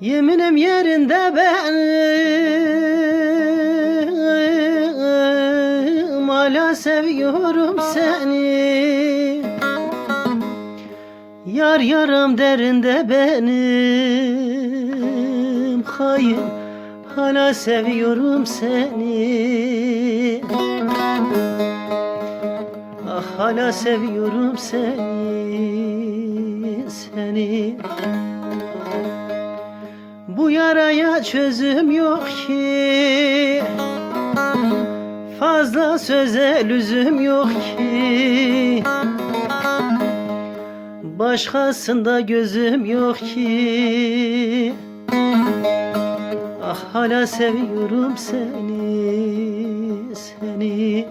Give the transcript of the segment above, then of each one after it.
Yeminim yerinde benim. Hala seviyorum seni. Yar yaram derinde benim. Hain hala seviyorum seni. Ah hala seviyorum seni Seni bu yaraya çözüm yok ki. Fazla söze lüzum yok ki. Başkasında gözüm yok ki. Ah hala seviyorum seni Seni.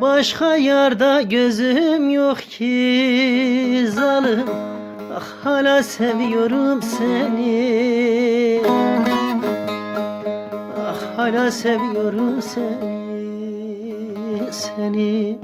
Başka yarda gözüm yok ki. Zalim Ah hala seviyorum seni. Ah hala seviyorum seni Seni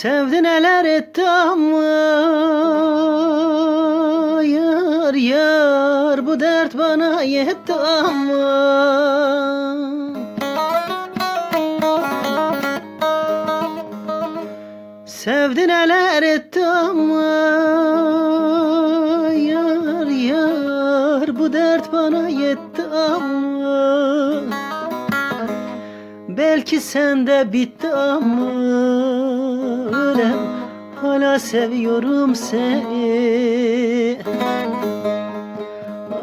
Sevdi neler etti ama Yar yar bu dert bana yetti ama. Sevdi neler etti ama Yar yar bu dert bana yetti ama. Belki sende bitti ama ölen hala seviyorum seni.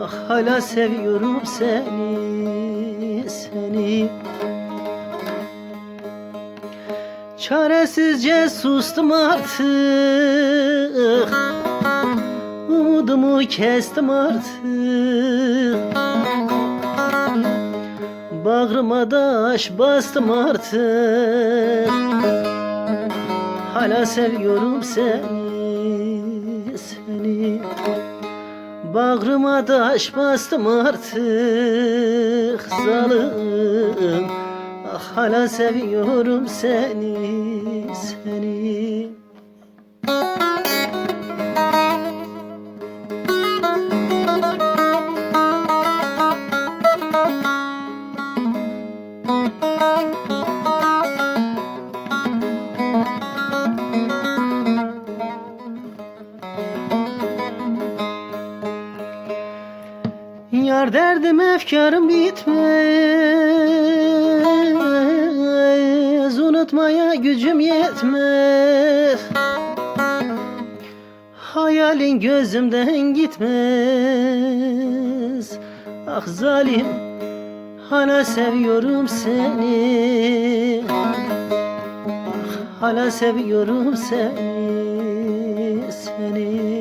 Ah hala seviyorum seni seni. Çaresizce sustum artık. Umudumu kestim artık. Bağrıma taş bastım artık Hala seviyorum seni. Seni Bağrıma taş bastım artık Zalim Ah hala seviyorum seni Seni Yar derdim efkarım bitmez. Unutmaya gücüm yetmez. Hayalin gözümden gitmez. Ah zalim Hala seviyorum seni. Ah, Hala seviyorum seni Seni